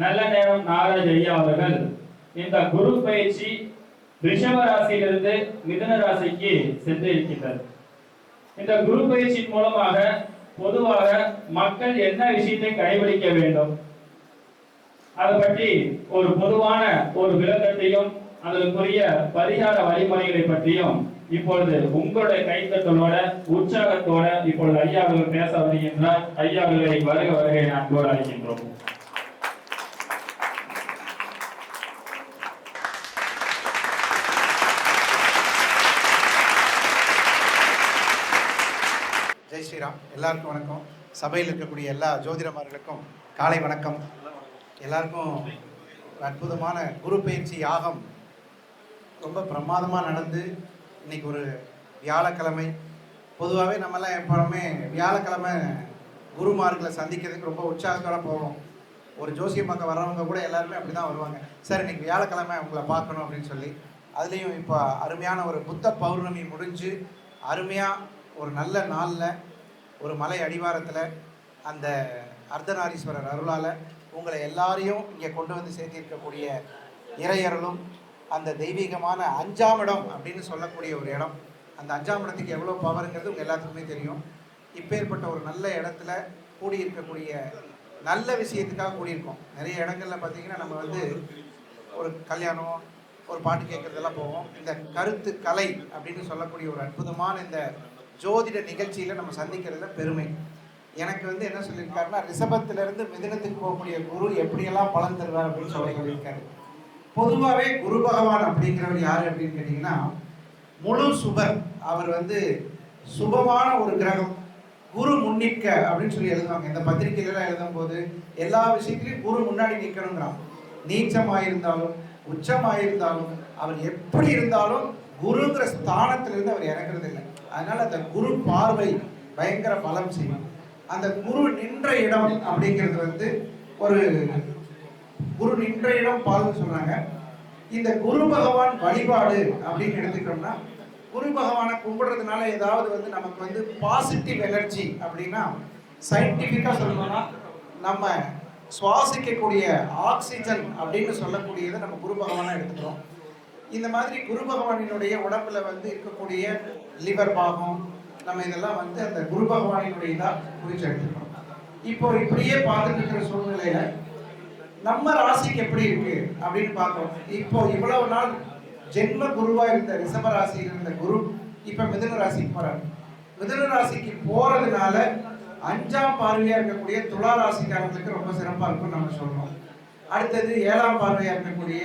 நல்ல நேரம் நாராஜ் ஐயா அவர்கள். இந்த குரு பயிற்சி ரிஷப ராசியிலிருந்து மிதன ராசிக்கு சென்றிருக்கின்றது. இந்த குரு பயிற்சியின் மூலமாக பொதுவாக மக்கள் என்ன விஷயத்தை கடைபிடிக்க வேண்டும்? அதை பற்றி ஒரு பொதுவான ஒரு விளக்கத்தையும் அதற்குரிய பரிகார வழிமுறைகளை பற்றியும் இப்பொழுது உங்களுடைய கைத்தட்டலோட உற்சாகத்தோட இப்பொழுது ஐயா அவர்கள் பேச வருகின்றார். ஐயா அவர்களை வருக வருகை அன்போடு அழைக்கின்றோம். ஜெய் ஸ்ரீராம். எல்லாருக்கும் வணக்கம். சபையில் இருக்கக்கூடிய எல்லா ஜோதிடமார்களுக்கும் காலை வணக்கம். எல்லாருக்கும் ஒரு அற்புதமான குரு பயிற்சி யாகம் ரொம்ப பிரமாதமாக நடந்து இன்னைக்கு ஒரு வியாழக்கிழமை. பொதுவாகவே நம்மலாம் எப்போவுமே வியாழக்கிழமை குருமார்களை சந்திக்கிறதுக்கு ரொம்ப உற்சாகத்தோட போவோம். ஒரு ஜோசியம் பார்க்க வர்றவங்க கூட எல்லாருமே அப்படி தான் வருவாங்க. சார் இன்னைக்கு வியாழக்கிழமை உங்களை பார்க்கணும் அப்படின்னு சொல்லி. அதுலேயும் இப்போ அருமையான ஒரு புத்த பௌர்ணமி முடிஞ்சு அருமையாக ஒரு நல்ல நாளில் ஒரு மலை அடிவாரத்தில் அந்த அர்த்தநாரீஸ்வரர் அருளால் உங்களை எல்லாரையும் இங்கே கொண்டு வந்து சேர்த்திருக்கக்கூடிய இறையருளும் அந்த தெய்வீகமான அஞ்சாம் இடம் அப்படின்னு சொல்லக்கூடிய ஒரு இடம். அந்த அஞ்சாம் இடத்துக்கு எவ்வளோ பவருங்கிறது உங்கள் எல்லாத்துக்குமே தெரியும். இப்பேற்பட்ட ஒரு நல்ல இடத்துல கூடியிருக்கக்கூடிய நல்ல விஷயத்துக்காக கூடியிருக்கோம். நிறைய இடங்கள்ல பார்த்தீங்கன்னா நம்ம வந்து ஒரு கல்யாணம் ஒரு பாட்டு கேட்குறதெல்லாம் போவோம். இந்த கருத்து கலை அப்படின்னு சொல்லக்கூடிய ஒரு அற்புதமான இந்த ஜோதிட நிகழ்ச்சியில் நம்ம சந்திக்கிறதுல பெருமை. எனக்கு வந்து என்ன சொல்லியிருக்காருன்னா ரிஷபத்திலிருந்து மிதினத்துக்கு போகக்கூடிய குரு எப்படியெல்லாம் பலன் தருவார் அப்படின்னு சொல்லி சொல்லியிருக்காரு. பொதுவாகவே குரு பகவான் அப்படிங்கிறவர் யார் அப்படின்னு கேட்டிங்கன்னா முழு சுபர். அவர் வந்து சுபமான ஒரு கிரகம். குரு முன்னிற்க அப்படின்னு சொல்லி எழுதுவாங்க. இந்த பத்திரிகையிலாம் எழுதும் போது எல்லா விஷயத்திலையும் குரு முன்னாடி நிற்கணுங்கிறான் நீச்சமாயிருந்தாலும் உச்சமாயிருந்தாலும் அவர் எப்படி இருந்தாலும் குருங்கிற ஸ்தானத்திலிருந்து அவர் இறங்குறது இல்லை அதனால அந்த குரு பார்வை பயங்கர பலம் செய்யும். அந்த குரு நின்ற இடம் அப்படிங்கிறது வந்து ஒரு குரு நின்ற இடம் பால்னு சொல்றாங்க இந்த குரு பகவான் வழிபாடு அப்படின்னு எடுத்துக்கிட்டோம்னா குரு பகவானை கும்பிடுறதுனால ஏதாவது வந்து நமக்கு வந்து பாசிட்டிவ் எனர்ஜி அப்படின்னா சயின்டிஃபிக்காக சொல்லணும்னா நம்ம சுவாசிக்கக்கூடிய ஆக்சிஜன் அப்படின்னு சொல்லக்கூடியதை நம்ம குரு பகவானாக எடுத்துக்கிறோம். இந்த மாதிரி குரு பகவானினுடைய உடம்புல வந்து இருக்கக்கூடிய லிவர் பாகம் நம்ம இதெல்லாம் வந்து அந்த குரு பகவானினுடைய இதாக குறிச்சு எடுத்துக்கணும். இப்போ இப்படியே பார்த்துட்டு இருக்கிற சூழ்நிலையில நம்ம ராசிக்கு எப்படி இருக்கு அப்படின்னு பார்க்கணும். இப்போ இவ்வளவு நாள் ஜென்ம குருவா இருந்த ரிஷப ராசியில் இருந்த குரு இப்ப மிதுன ராசிக்கு போறாரு. மிதுன ராசிக்கு போறதுனால அஞ்சாம் பார்வையா இருக்கக்கூடிய துளா ராசிக்காரங்களுக்கு ரொம்ப சிறப்பா இருக்கும்னு நம்ம சொல்றோம். அடுத்தது ஏழாம் பார்வையா இருக்கக்கூடிய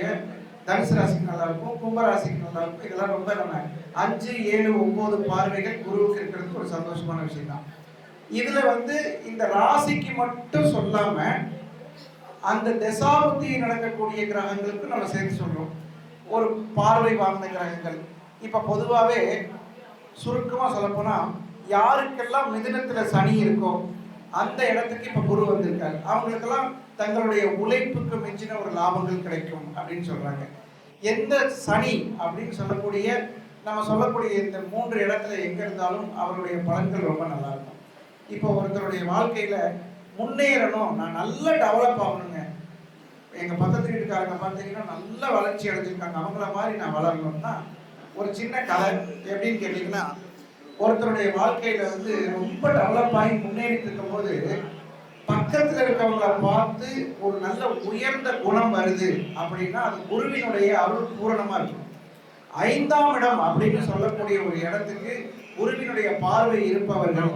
தனுசு ராசிக்கு நல்லா இருக்கும் கும்ப ராசிக்கு நல்லா இருக்கும் இதெல்லாம் ரொம்ப நம்ம அஞ்சு ஏழு ஒன்பது பார்வைகள் குருவுக்கு இருக்கிறது ஒரு சந்தோஷமான விஷயம் தான் இதுல வந்து இந்த ராசிக்கு மட்டும் சொல்லாம அந்த தசாபுத்தி நடக்கக்கூடிய கிரகங்களுக்கு நம்ம சேர்த்து சொல்றோம். ஒரு பார்வை வாழ்ந்த கிரகங்கள். இப்ப பொதுவாகவே சுருக்கமா சொல்லப்போனா யாருக்கெல்லாம் மிதுனத்துல சனி இருக்கோ அந்த இடத்துக்கு இப்ப குரு வந்திருக்காரு. அவங்களுக்கெல்லாம் தங்களுடைய உழைப்புக்கு மிஞ்சின ஒரு லாபங்கள் கிடைக்கும் அப்படின்னு சொல்றாங்க. எந்த சனி அப்படின்னு சொல்லக்கூடிய நம்ம சொல்லக்கூடிய இந்த மூன்று இடத்துல எங்க இருந்தாலும் அவருடைய பலன்கள் ரொம்ப நல்லா இருக்கும். இப்போ ஒருத்தருடைய வாழ்க்கையில முன்னேறணும் நான் நல்லா டெவலப் ஆகணுங்க. எங்க பக்கத்து வீட்டுக்காரங்க பார்த்தீங்கன்னா நல்ல வளர்ச்சி அடைஞ்சிருக்காங்க. அவங்கள மாதிரி நான் வளரணும்னா ஒரு சின்ன கலர் எப்படின்னு கேட்டீங்கன்னா ஒருத்தருடைய வாழ்க்கையில வந்து ரொம்ப டெவலப் ஆகி முன்னேறிட்டு இருக்கும்போது பக்கத்துல இருக்கவங்களை பார்த்து ஒரு நல்ல உயர்ந்த குணம் வருது அப்படின்னா அது குருவினுடைய அருள் பூரணமா இருக்கும். ஐந்தாம் இடம் அப்படின்னு சொல்லக்கூடிய ஒரு இடத்துக்கு குருவினுடைய பார்வை இருப்பவர்கள்.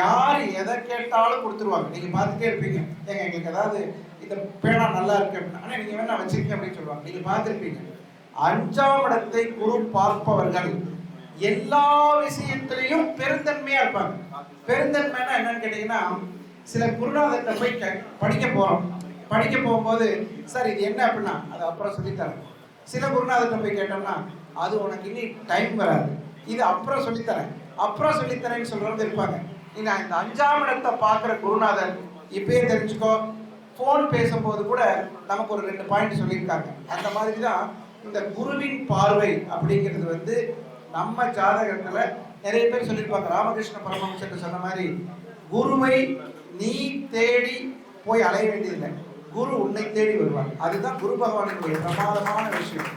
யார் எதை கேட்டாலும் கொடுத்துருவாங்க. நீங்க பார்த்துட்டே இருப்பீங்க. ஏங்க எங்களுக்கு ஏதாவது இந்த பேனா நல்லா இருக்கு அப்படின்னா ஆனா நீங்க வேணா வச்சிருக்கீங்க அப்படின்னு சொல்லுவாங்க. நீங்க பார்த்துருப்பீங்க. அஞ்சாம் இடத்தை குரு பார்ப்பவர்கள் எல்லா விஷயத்திலையும் பெருந்தன்மையா இருப்பாங்க. பெருந்தன்மைன்னா என்னன்னு கேட்டீங்கன்னா சில குருநாதர்கிட்ட போய் படிக்க போகிறோம் படிக்க போகும்போது சார் இது என்ன அப்படின்னா அது அப்புறம் சொல்லித்தரேன் சில குருநாதர்கிட்ட போய் கேட்டோம்னா அது உனக்கு இனி டைம் வராது. இது அப்புறம் சொல்லித்தரேன் அப்புறம் சொல்லித்தரேன்னு சொல்கிறது இருப்பாங்க. நீங்கள் நான் இந்த அஞ்சாம் இடத்தை பார்க்குற குருநாதர் இப்பயே தெரிஞ்சுக்கோ. ஃபோன் பேசும்போது கூட நமக்கு ஒரு ரெண்டு பாயிண்ட் சொல்லியிருக்காங்க. அந்த மாதிரி தான் இந்த குருவின் பார்வை அப்படிங்கிறது வந்து நம்ம ஜாதகத்தில் நிறைய பேர் சொல்லியிருப்பாங்க. ராமகிருஷ்ண பரமஹம்சர் சொன்ன மாதிரி குருவை நீ தேடி போய் அலைய வேண்டியதில்லை. குரு உன்னை தேடி வருவார். அதுதான் குரு பகவானுடைய பிரமாதமான விஷயம்.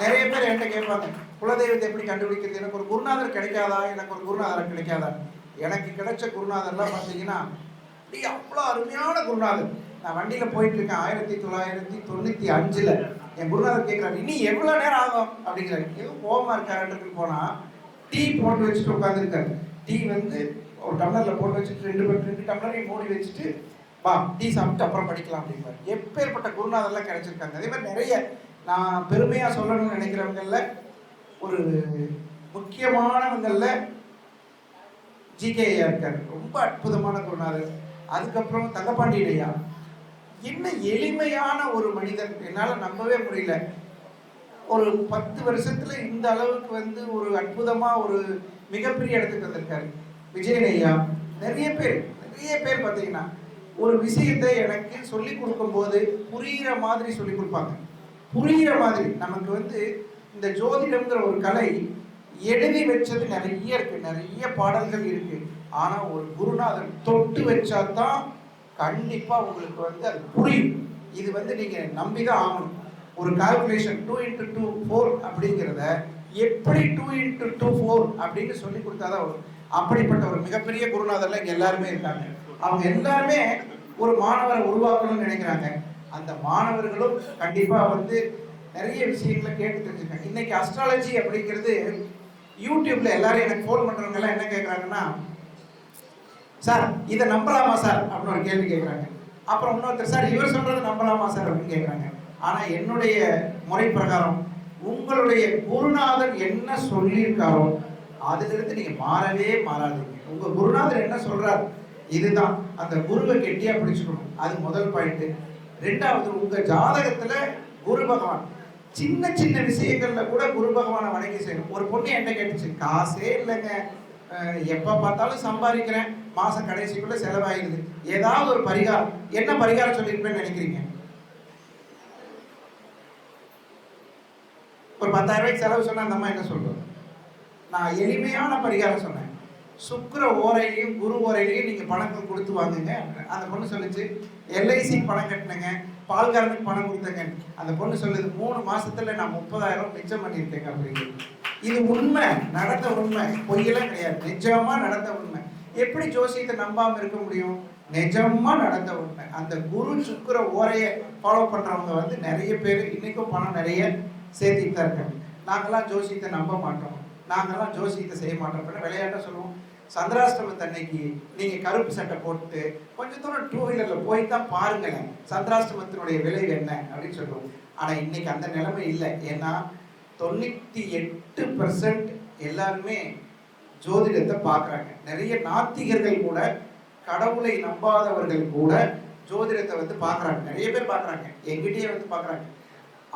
நிறைய பேர் என்கிட்ட கேட்பாங்க குலதெய்வத்தை எப்படி கண்டுபிடிக்கிறது? எனக்கு ஒரு குருநாதர் கிடைக்காதா? எனக்கு ஒரு குருநாதர் கிடைக்காதா? எனக்கு கிடைச்ச குருநாதர்லாம் பார்த்தீங்கன்னா அப்படியே அவ்வளோ அருமையான குருநாதர். நான் வண்டியில் போயிட்டு இருக்கேன் ஆயிரத்தி தொள்ளாயிரத்தி தொண்ணூற்றி அஞ்சில். என் குருநாதர் கேட்குறாரு இனி எவ்வளோ நேரம் ஆகும்? அப்படிங்கிறாரு. எதுவும் கோபமாக இருக்காருன்றது போனால் டீ போட்டு வச்சுட்டு உட்காந்துருக்காரு டீ வந்து ஒரு டம்ளரில் போட்டு வச்சுட்டு ரெண்டு பேர் ரெண்டு டம்ளரையும் மூடி வச்சுட்டு வா டீ சாப்பிட்டு அப்புறம் படிக்கலாம் அப்படிம்பாரு. எப்பேற்பட்ட குருநாதர்லாம் கிடைச்சிருக்காங்க. அதே மாதிரி நிறைய நான் பெருமையாக சொல்லணும்னு நினைக்கிறவங்கள ஒரு முக்கியமானவங்களில் ஜிகே இருக்கார். ரொம்ப அற்புதமான குருநாதர். அதுக்கப்புறம் தங்கப்பாண்டியடையா என்ன எளிமையான ஒரு மனிதன் என்னால் நம்பவே முடியல. ஒரு பத்து வருஷத்தில் இந்த அளவுக்கு வந்து ஒரு அற்புதமாக ஒரு மிகப்பெரிய இடத்துக்கு வந்திருக்காரு. விஜயனையா ஐயா நிறைய பேர் நிறைய பேர் பார்த்தீங்கன்னா ஒரு விஷயத்தை எனக்கு சொல்லி கொடுக்கும்போது புரிகிற மாதிரி சொல்லி கொடுப்பாங்க. புரிகிற மாதிரி. நமக்கு வந்து இந்த ஜோதிடம்ங்கிற ஒரு கலை எழுதி வச்சது நிறைய இருக்கு. நிறைய பாடல்கள் இருக்கு. ஆனா ஒரு குருநாதன் தொட்டு வச்சாதான் கண்டிப்பா உங்களுக்கு வந்து அது புரியும். இது வந்து நீங்க நம்பிதான் ஆகணும். ஒரு calculation two into two four அப்படிங்கிறத எப்படி டூ இன்ட்டு டூ ஃபோர் அப்படின்னு சொல்லி கொடுத்தாதான் வரும். அப்படிப்பட்ட ஒரு மிகப்பெரிய குருநாதர்ல இங்க எல்லாருமே இருக்காங்க. அவங்க எல்லாருமே ஒரு மாணவரை உருவாக்கணும்னு நினைக்கிறாங்க. அந்த மாணவர்களும் கண்டிப்பா வந்து நிறைய விஷயங்களை கேட்டு தெரிஞ்சுக்காங்க இன்னைக்கு அஸ்ட்ராலஜி அப்படிங்கிறது யூடியூப்ல எல்லாரும் எனக்கு ஃபோன் பண்றவங்க எல்லாம் என்ன கேட்குறாங்கன்னா சார் இதை நம்பலாமா சார்? அப்படின்னு ஒரு கேள்வி கேட்குறாங்க அப்புறம் இன்னொருத்தர் சார் இவர் சொல்றது நம்பலாமா சார்? அப்படின்னு கேட்குறாங்க ஆனா என்னுடைய முறை பிரகாரம் உங்களுடைய குருநாதன் என்ன சொல்லியிருக்காரோ அதிலிருந்து நீங்க மாறவே மாறாதீங்க. உங்க குருநாதர் என்ன சொல்றாரு? இதுதான். அந்த குருவை கெட்டியா பிடிச்சுக்கணும். அது முதல் பாயிண்ட் ரெண்டாவது உங்க ஜாதகத்துல குரு பகவான் சின்ன சின்ன விஷயங்கள்ல கூட குரு பகவானை வணங்கி செய்யணும். ஒரு பொண்ணு என்ன கேட்டுச்சு? காசே இல்லைங்க. எப்போ எப்ப பார்த்தாலும் சம்பாதிக்கிறேன். மாசம் கடைசிக்குள்ள செலவாயிருது ஏதாவது ஒரு பரிகாரம். என்ன பரிகாரம் சொல்லியிருப்பேன்னு நினைக்கிறீங்க? ஒரு பத்தாயிரம் ரூபாய்க்கு செலவு சொன்னா அந்த அம்மா என்ன சொல்றது நான் எளிமையான பரிகாரம் சொன்னேன். சுக்கர ஓரையிலையும் குரு ஓரையிலையும் நீங்க பணம் கொடுத்து வாங்குங்க அந்த பொண்ணு சொல்லுச்சு எல்ஐசி பணம் கட்டினங்க பால்காரனுக்கு பணம் கொடுத்தங்க. அந்த பொண்ணு சொல்லுது மூணு மாசத்துல நான் முப்பதாயிரம் மிச்சம் பண்ணியிருக்கேங்க அப்படிங்கிறது இது உண்மை நடந்த உண்மை. பொய்யெல்லாம் கிடையாது. நிஜமா நடந்த உண்மை. எப்படி ஜோசியத்தை நம்பாம இருக்க முடியும்? நிஜமா நடந்த உண்மை. அந்த குரு சுக்கர ஓரையை ஃபாலோ பண்றவங்க வந்து நிறைய பேர் இன்னைக்கும் பணம் நிறைய சேர்த்திட்டு தான் இருக்காங்க. நாங்கெல்லாம் ஜோசியத்தை நம்ப மாட்டோம். நாங்கள்லாம் ஜோசியத்தை செய்ய மாட்டோம். அப்படின்னு விளையாட்ட சொல்லுவோம். சந்திராஷ்டமத்து அன்னைக்கு நீங்கள் கருப்பு சட்டை போட்டு கொஞ்ச தூரம் டூ வீலரில் போய் தான் பாருங்களேன். சந்திராஷ்டமத்தினுடைய விளைவு என்ன அப்படின்னு சொல்லுவோம். ஆனால் இன்னைக்கு அந்த நிலைமை இல்லை. ஏன்னா தொண்ணூற்றி எட்டு பர்சன்ட் எல்லாருமே ஜோதிடத்தை பார்க்குறாங்க. நிறைய நாத்திகர்கள் கூட கடவுளை நம்பாதவர்கள் கூட ஜோதிடத்தை வந்து பார்க்குறாங்க. நிறைய பேர் பார்க்குறாங்க. எங்கிட்டயே வந்து பார்க்குறாங்க.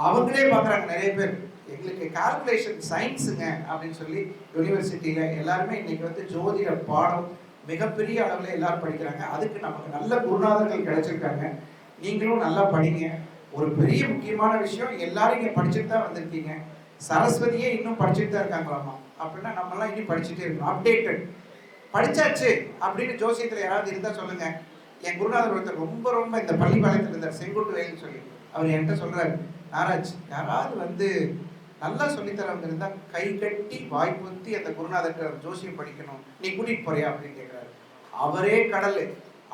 அவங்களே பார்க்குறாங்க நிறைய பேர். எங்களுக்கு கால்குலேஷன் சயின்ஸுங்க அப்படின்னு சொல்லி யூனிவர்சிட்டியில் எல்லாருமே இன்னைக்கு வந்து ஜோதிட பாடம் மிகப்பெரிய அளவில் எல்லாரும் படிக்கிறாங்க. அதுக்கு நமக்கு நல்ல குருநாதர்கள் கிடைச்சிருக்காங்க. நீங்களும் நல்லா படிங்க. ஒரு பெரிய முக்கியமான விஷயம் எல்லாரும் இங்கே படிச்சுட்டு தான் வந்திருக்கீங்க. சரஸ்வதியே இன்னும் படிச்சுட்டு தான் இருக்காங்களாமா? அப்படின்னா நம்மலாம் இன்னும் படிச்சுட்டே இருக்கணும். அப்டேட்டட் படிச்சாச்சு அப்படின்னு ஜோசியத்தில் யாராவது இருந்தால் சொல்லுங்க. என் குருநாதர் ஒருத்தர் ரொம்ப ரொம்ப இந்த பள்ளிப்பாளையத்தில் இருந்தார். செங்குட்டு வேல்னு சொல்லி. அவர் என்கிட்ட சொல்றாரு நாராஜ் யாராவது வந்து நல்லா சொல்லித்தரவங்க இருந்தா கை கட்டி வாய்ப்புத்தி அந்த குருநாதர் ஜோசியம் படிக்கணும். நீ கூட்டிட்டு போறியா அப்படின்னு கேட்கிறாரு அவரே கடல்.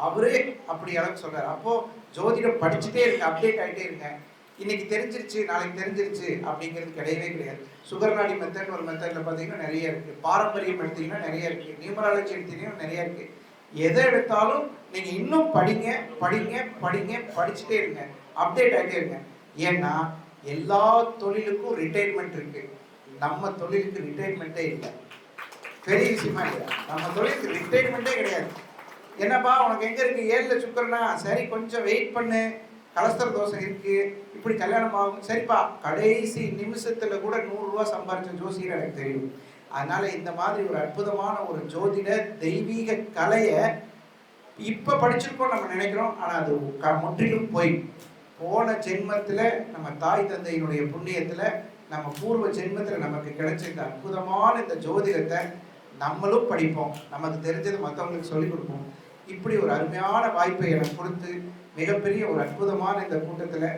அவரே அப்படி அளவுக்கு சொல்றாரு. அப்போ ஜோதிடம் படிச்சுட்டே இருங்க அப்டேட் ஆகிட்டே இருங்க. இன்னைக்கு தெரிஞ்சிருச்சு நாளைக்கு தெரிஞ்சிருச்சு அப்படிங்கிறது கிடையவே கிடையாது. சுகர்நாடி மெத்தட் ஒரு மெத்தட்ல பார்த்தீங்கன்னா நிறைய இருக்கு. பாரம்பரியம் எடுத்தீங்கன்னா நிறைய இருக்கு. நியூமராலஜி எடுத்தீங்கன்னா நிறைய இருக்கு. எதை எடுத்தாலும் நீங்க இன்னும் படிங்க படிங்க படிங்க படிச்சுட்டே இருங்க. அப்டேட் ஆகிட்டே இருங்க. ஏன்னா எல்லா தொழிலுக்கும் ரிட்டைர்மெண்ட் இருக்கு. நம்ம தொழிலுக்கு ரிட்டைர்மெண்ட்டே இல்லை. பெரிய விஷயமா இல்லை. நம்ம தொழிலுக்கு ரிட்டைர்மெண்ட்டே கிடையாது. என்னப்பா உனக்கு எங்க இருக்கு? ஏழுல சுக்கரனா? சரி கொஞ்சம் வெயிட் பண்ணு. கலஸ்தர தோசை இருக்கு. இப்படி கல்யாணம் ஆகும். சரிப்பா கடைசி நிமிஷத்துல கூட நூறு ரூபாய் சம்பாரிச்ச ஜோசியர் எனக்கு தெரியும். அதனால இந்த மாதிரி ஒரு அற்புதமான ஒரு ஜோதிட தெய்வீக கலையை இப்ப படிச்சிருக்கோம் நம்ம நினைக்கிறோம். ஆனா அது க- முற்றிலும் போய் போன ஜென்மத்தில் நம்ம தாய் தந்தையினுடைய புண்ணியத்தில் நம்ம பூர்வ ஜென்மத்தில் நமக்கு கிடைச்ச இந்த அற்புதமான இந்த ஜோதிடத்தை நம்மளும் படிப்போம். நமக்கு தெரிஞ்சது மற்றவங்களுக்கு சொல்லிக் கொடுப்போம். இப்படி ஒரு அருமையான வாய்ப்பை எனக்கு கொடுத்து மிகப்பெரிய ஒரு அற்புதமான இந்த கூட்டத்தில்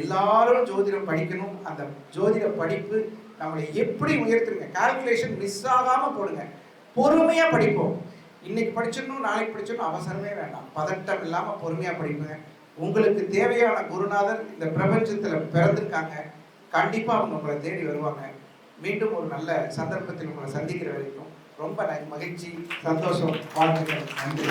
எல்லாரும் ஜோதிடம் படிக்கணும். அந்த ஜோதிட படிப்பு நம்மளை எப்படி உயர்த்துங்க? கால்குலேஷன் மிஸ் ஆகாமல் போடுங்க. பொறுமையாக படிப்போம். இன்னைக்கு படிச்சிடணும் நாளைக்கு படிச்சிடணும் அவசரமே வேண்டாம். பதட்டம் இல்லாமல் பொறுமையாக படிப்புங்க உங்களுக்கு தேவையான குருநாதர் இந்த பிரபஞ்சத்தில் பிறந்திருக்காங்க. கண்டிப்பாக அவங்க உங்களை தேடி வருவாங்க. மீண்டும் ஒரு நல்ல சந்தர்ப்பத்தில் உங்களை சந்திக்கிற வரைக்கும் ரொம்ப மகிழ்ச்சி சந்தோஷம் வாழ்த்துக்கள். நன்றி.